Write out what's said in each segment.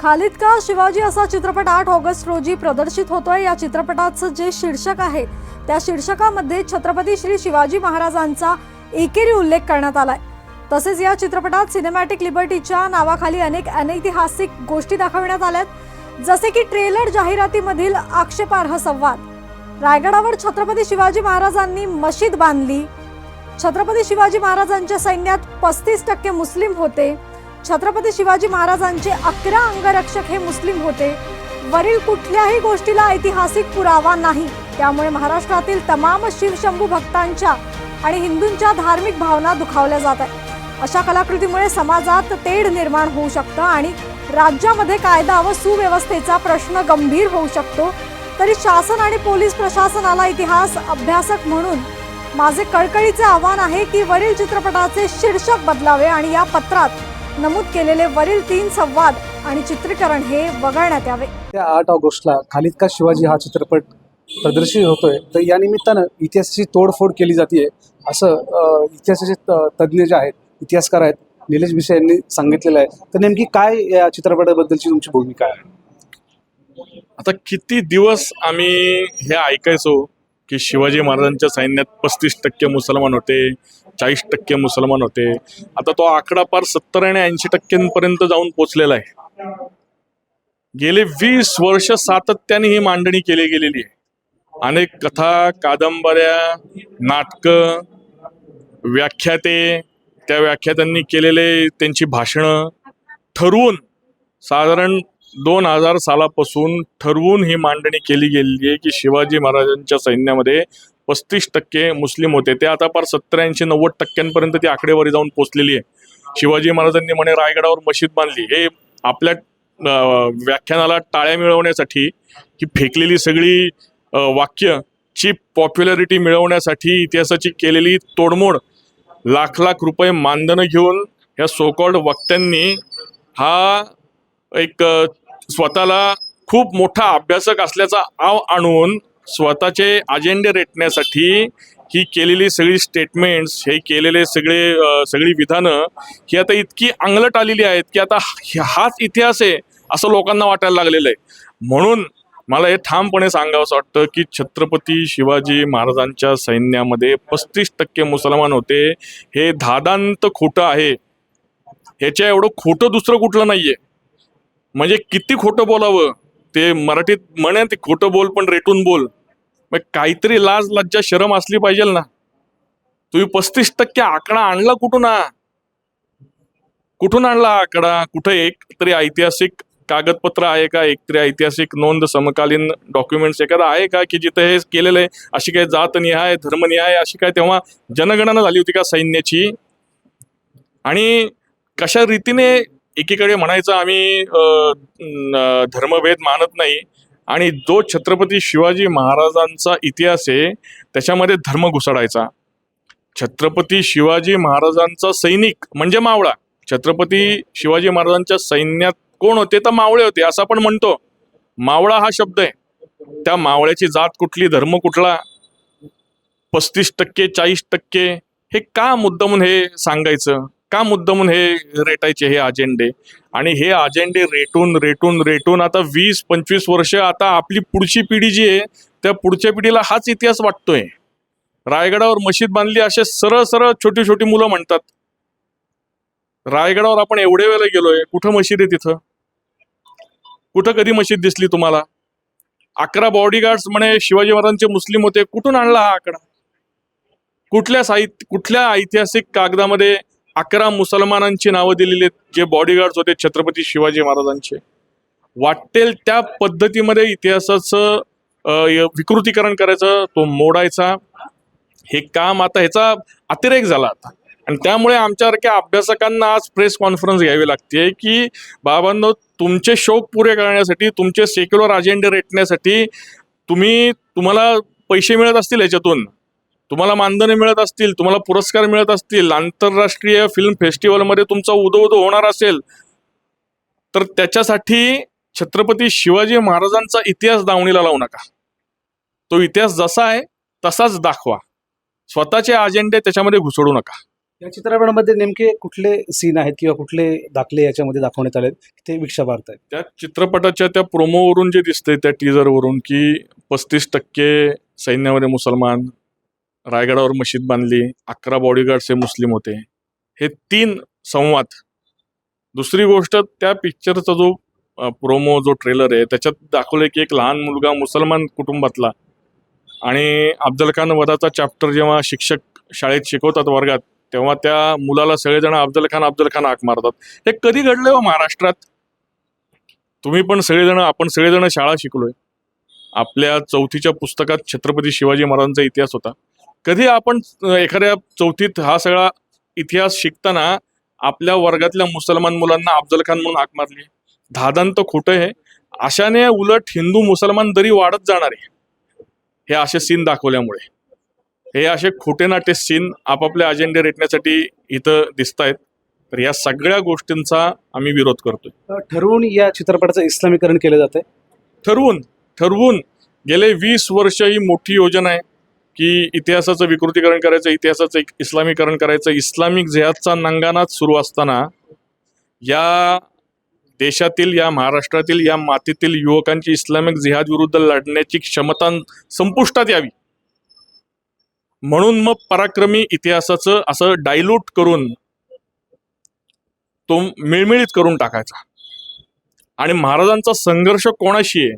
खालिद का? शिवाजी असा चित्रपट आठ ऑगस्ट रोजी प्रदर्शित होतोय. या चित्रपटाचं जे शीर्षक आहे त्या शीर्षकामध्ये छत्रपती श्री शिवाजी महाराजांचा एकेरी उल्लेख करण्यात आलाय. तसेच या चित्रपटात सिनेमॅटिक लिबर्टीच्या नावाखाली अनेक अनैतिहासिक गोष्टी दाखवण्यात आल्यात. जसे की ट्रेलर जाहिरातीमधील आक्षेपार्ह संवाद. रायगडावर छत्रपती शिवाजी महाराजांनी मशीद बांधली. छत्रपती शिवाजी महाराजांच्या सैन्यात पस्तीस टक्के मुस्लिम होते. छत्रपती शिवाजी महाराजांचे अकरा अंगरक्षक हे मुस्लिम होते. वरील कुठल्याही गोष्टीला ऐतिहासिक पुरावा नाही. त्यामुळे महाराष्ट्रातील तमाम शिवशंभू भक्तांच्या आणि हिंदूंच्या धार्मिक भावना दुखावल्या जात आहेत. अशा कलाकृतीमुळे समाजात तेढ निर्माण होऊ शकतं आणि राज्यामध्ये कायदा व सुव्यवस्थेचा प्रश्न गंभीर होऊ शकतो. तरी शासन आणि पोलीस प्रशासनाला इतिहास अभ्यासक म्हणून माझे कळकळीचे आव्हान आहे की वरील चित्रपटाचे शीर्षक बदलावे आणि या पत्रात नमूद केलेले वरील तीन संवाद आणि चित्रीकरण हे वगळण्यात यावे. त्या आठ ऑगस्टला खालिद का शिवाजी हा चित्रपट प्रदर्शित होतोय. तर या निमित्तानं इतिहासाची तोडफोड केली जाते असं इतिहासाचे तज्ज्ञ जे आहेत इतिहासकार आहेत निलेश भिसे यांनी सांगितलेलं आहे. तर नेमकी काय या चित्रपटाबद्दलची तुमची भूमिका आहे? आता किती दिवस आम्ही हे ऐकायचो की शिवाजी महाराजांच्या सैन्यात पस्तीस टक्के मुसलमान होते चाळीस टक्के मुसलमान होते. आता तो आकडा पार सत्तर आणि ऐंशी टक्क्यांपर्यंत जाऊन पोचलेला आहे. गेले वीस वर्ष सातत्याने ही मांडणी केली गेलेली आहे. अनेक कथा कादंबऱ्या नाटकं व्याख्याते त्या व्याख्यात्यांनी केलेले त्यांची भाषणं ठरवून साधारण दोन हजार सालापासून ठरवून ही मांडणी केली गेलेली आहे की शिवाजी महाराजांच्या सैन्यामध्ये पस्तीस टक्के मुस्लिम होते. ते आता पार सत्तर ऐंशी नव्वद टक्क्यांपर्यंत ती आकडेवारी जाऊन पोचलेली आहे. शिवाजी महाराजांनी म्हणे रायगडावर मशीद बांधली. हे आपल्या व्याख्यानाला टाळ्या मिळवण्यासाठी ही फेकलेली सगळी वाक्य ची पॉप्युलॅरिटी मिळवण्यासाठी इतिहासाची केलेली तोडमोड लाख लाख रुपये मानधनं घेऊन या सोकॉल्ड वक्त्यांनी हा एक स्वतःला खूप मोठा अभ्यासक असल्याचा आव आणून स्वतःचे अजेंडे रेटण्यासाठी ही केलेली सगळी स्टेटमेंट्स हे केलेले सगळे सगळी विधानं ही आता इतकी अंगलट आलेली आहेत की आता हाच इतिहास आहे असं लोकांना वाटायला लागलेलं आहे. म्हणून मला हे ठामपणे सांगावंसं वाटतं की छत्रपती शिवाजी महाराजांच्या सैन्यामध्ये पस्तीस टक्के मुसलमान होते. हे धादांत खोटं आहे. ह्याच्या एवढं खोटं दुसरं कुठलं नाहीये. म्हणजे किती खोटं बोलावं? ते मराठीत म्हणे ते खोटं बोल पण रेटून बोल. मग काहीतरी लाज लज्जा शरम असली पाहिजे ना. तुम्ही पस्तीस टक्के आकडा आणला कुठून कुठून आणला आकडा? कुठे एक तरी ऐतिहासिक कागदपत्र आहे का? एक तरी ऐतिहासिक नोंद समकालीन डॉक्युमेंट्स एखादा आहे का? की जिथे हे केलेलं आहे अशी काही जातनिहाय धर्मनिहाय अशी काय तेव्हा जनगणना झाली होती का सैन्याची? आणि कशा रीतीने एकीकडे म्हणायचं आम्ही धर्मभेद मानत नाही आणि जो छत्रपती शिवाजी महाराजांचा इतिहास आहे त्याच्यामध्ये धर्म घुसडायचा. छत्रपती शिवाजी महाराजांचा सैनिक म्हणजे मावळा. छत्रपती शिवाजी महाराजांच्या सैन्यात कोण होते? तर मावळे होते असं आपण म्हणतो. मावळा हा शब्द आहे. त्या मावळ्याची जात कुठली धर्म कुठला? पस्तीस टक्के चाळीस टक्के हे का मुद्दामून हे सांगायचं? का मुद्दामून हे रेटायचे हे अजेंडे? आणि हे अजेंडे रेटून रेटून रेटून आता वीस पंचवीस वर्ष आता आपली पुढची पिढी जी आहे त्या पुढच्या पिढीला हाच इतिहास वाटतोय. रायगडावर मशीद बांधली असे सरळ सरळ छोटी छोटी मुलं म्हणतात. रायगडावर आपण एवढे वेळेला गेलोय कुठं मशीद आहे तिथं? कुठं कधी मशीद दिसली तुम्हाला? अकरा बॉडीगार्ड्स म्हणे शिवाजी महाराजांचे मुस्लिम होते कुठून आणला हा आकडा? कुठल्या साहित्य कुठल्या ऐतिहासिक कागदामध्ये अकरा मुसलमानांची नावं दिलेली आहेत जे बॉडीगार्ड्स होते छत्रपती शिवाजी महाराजांचे. वाटेल त्या पद्धतीमध्ये इतिहासाचं विकृतीकरण करायचं तो मोडायचा. हे काम आता ह्याचा अतिरेक झाला आता. आणि त्यामुळे आमच्यासारख्या अभ्यासकांना आज प्रेस कॉन्फरन्स घ्यावी लागते की बाबांनो तुमचे शोक पुरे करण्यासाठी तुमचे सेक्युलर अजेंडे रेटण्यासाठी तुम्ही तुम्हाला पैसे मिळत असतील याच्यातून तुम्हाला मानधने मिळत असतील तुम्हाला पुरस्कार मिळत असतील आंतरराष्ट्रीय फिल्म फेस्टिवलमध्ये तुमचा उदो उदो होणार असेल तर त्याच्यासाठी छत्रपती शिवाजी महाराजांचा इतिहास दावणीला लावू नका. तो इतिहास जसा आहे तसाच दाखवा. स्वतःचे अजेंडे त्याच्यामध्ये घुसडू नका. या चित्रपटामध्ये नेमके कुठले सीन आहेत किंवा कुठले दाखले याच्यामध्ये दाखवण्यात आले ते विक्षापार्थ आहेत त्या चित्रपटाच्या त्या प्रोमोवरून जे दिसतंय त्या टीजरवरून की पस्तीस टक्के सैन्यामध्ये मुसलमान रायगडावर मशीद बांधली अकरा बॉडीगार्ड्स हे मुस्लिम होते. हे तीन संवाद. दुसरी गोष्ट त्या पिक्चरचा जो प्रोमो जो ट्रेलर आहे त्याच्यात दाखवलं की एक लहान मुलगा मुसलमान कुटुंबातला आणि अफजल खान वधाचा चॅप्टर जेव्हा शिक्षक शाळेत शिकवतात वर्गात तेव्हा त्या मुलाला सगळेजण अफजल खान अफजल खान हाक मारतात. हे कधी घडलंय हो महाराष्ट्रात? तुम्ही पण सगळेजण आपण सगळेजण शाळा शिकलोय. आपल्या चौथीच्या पुस्तकात छत्रपती शिवाजी महाराजांचा इतिहास होता. कधी आपण एखाद्या चौथीत हा सगळा इतिहास शिकताना आपल्या वर्गातल्या मुसलमान मुलांना अफजल खान म्हणून हाक मारली. धादांत खोटं आहे. अशाने उलट हिंदू मुसलमान दरी वाढत जाणार आहे. हे असे सीन दाखवल्यामुळे. हे असे खोटे नाटे सीन आपापले अजेंडे रेटण्यासाठी इथं दिसत आहेत तर या सगळ्या गोष्टींचा आम्ही विरोध करतोय. ठरवून या चित्रपटाचं इस्लामीकरण केलं जातंय. ठरवून ठरवून गेले वीस वर्ष ही मोठी योजना आहे. की इतिहासाचं विकृतीकरण करायचं इतिहासाचं एक इस्लामीकरण करायचं इस्लामिक जिहादचा नंगानाच सुरू असताना या देशातील या महाराष्ट्रातील या मातीतील युवकांची इस्लामिक जिहाद विरुद्ध लढण्याची क्षमता संपुष्टात यावी. म्हणून मग पराक्रमी इतिहासाचं असं डायल्यूट करून तो मिळमिळीत करून टाकायचा. आणि महाराजांचा संघर्ष कोणाशी आहे?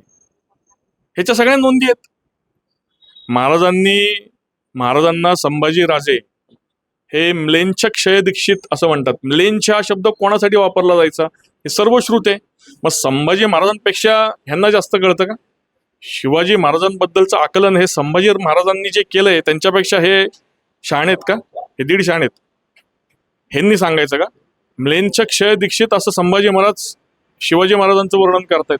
ह्याच्या सगळ्या नोंदी आहेत. महाराजांनी महाराजांना संभाजी राजे हे म्लेंछ क्षय दीक्षित असं म्हणतात. म्लेंछ हा शब्द कोणासाठी वापरला जायचा? हे सर्व श्रुत आहे. मग संभाजी महाराजांपेक्षा ह्यांना जास्त कळतं का? शिवाजी महाराजांबद्दलचं आकलन हे संभाजी महाराजांनी जे केलंय त्यांच्यापेक्षा हे शाणेत आहेत का? हे दीड शाणेत आहेत. ह्यांनी सांगायचं का? म्लेंछ क्षय दीक्षित असं संभाजी महाराज शिवाजी महाराजांचं वर्णन करतायत.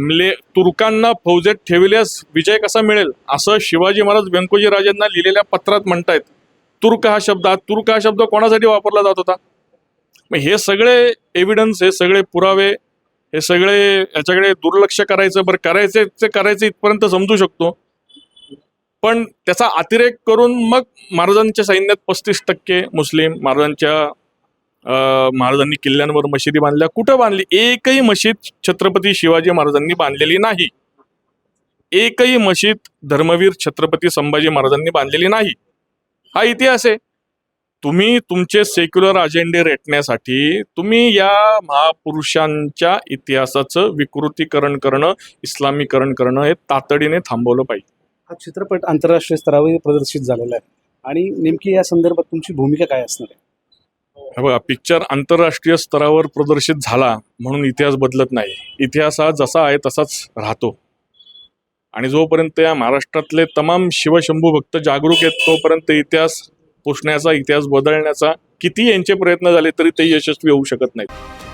मले तुर्कांना फौजेत ठेवल्यास विजय कसा मिळेल? असं शिवाजी महाराज व्यंकोजी राजांना लिहिलेल्या पत्रात म्हणतायत. तुर्क हा शब्द तुर्क हा शब्द कोणासाठी वापरला जात होता? मग हे सगळे एव्हिडन्स हे सगळे पुरावे हे सगळे याच्याकडे दुर्लक्ष करायचं बरं करायचे ते करायचे इथपर्यंत समजू शकतो. पण त्याचा अतिरेक करून मग महाराजांच्या सैन्यात पस्तीस टक्के मुस्लिम महाराजांच्या महाराजांनी किल्ल्यांवर मशिदी बांधल्या. कुठं बांधली? एकही मशीद छत्रपती शिवाजी महाराजांनी बांधलेली नाही. एकही मशीद धर्मवीर छत्रपती संभाजी महाराजांनी बांधलेली नाही. हा इतिहास आहे. तुम्ही तुमचे सेक्युलर अजेंडे रेटण्यासाठी तुम्ही या महापुरुषांच्या इतिहासाचं विकृतीकरण करणं इस्लामीकरण करणं हे तातडीने थांबवलं पाहिजे. हा चित्रपट आंतरराष्ट्रीय स्तरावर प्रदर्शित झालेला आहे. आणि नेमकी या संदर्भात तुमची भूमिका काय असणार आहे? बघा पिक्चर आंतरराष्ट्रीय स्तरावर प्रदर्शित झाला म्हणून इतिहास बदलत नाही. इतिहास हा जसा आहे तसाच राहतो. आणि जोपर्यंत या महाराष्ट्रातले तमाम शिवशंभू भक्त जागरूक आहेत तोपर्यंत इतिहास पुसण्याचा इतिहास बदलण्याचा किती यांचे प्रयत्न झाले तरी ते यशस्वी होऊ शकत नाहीत.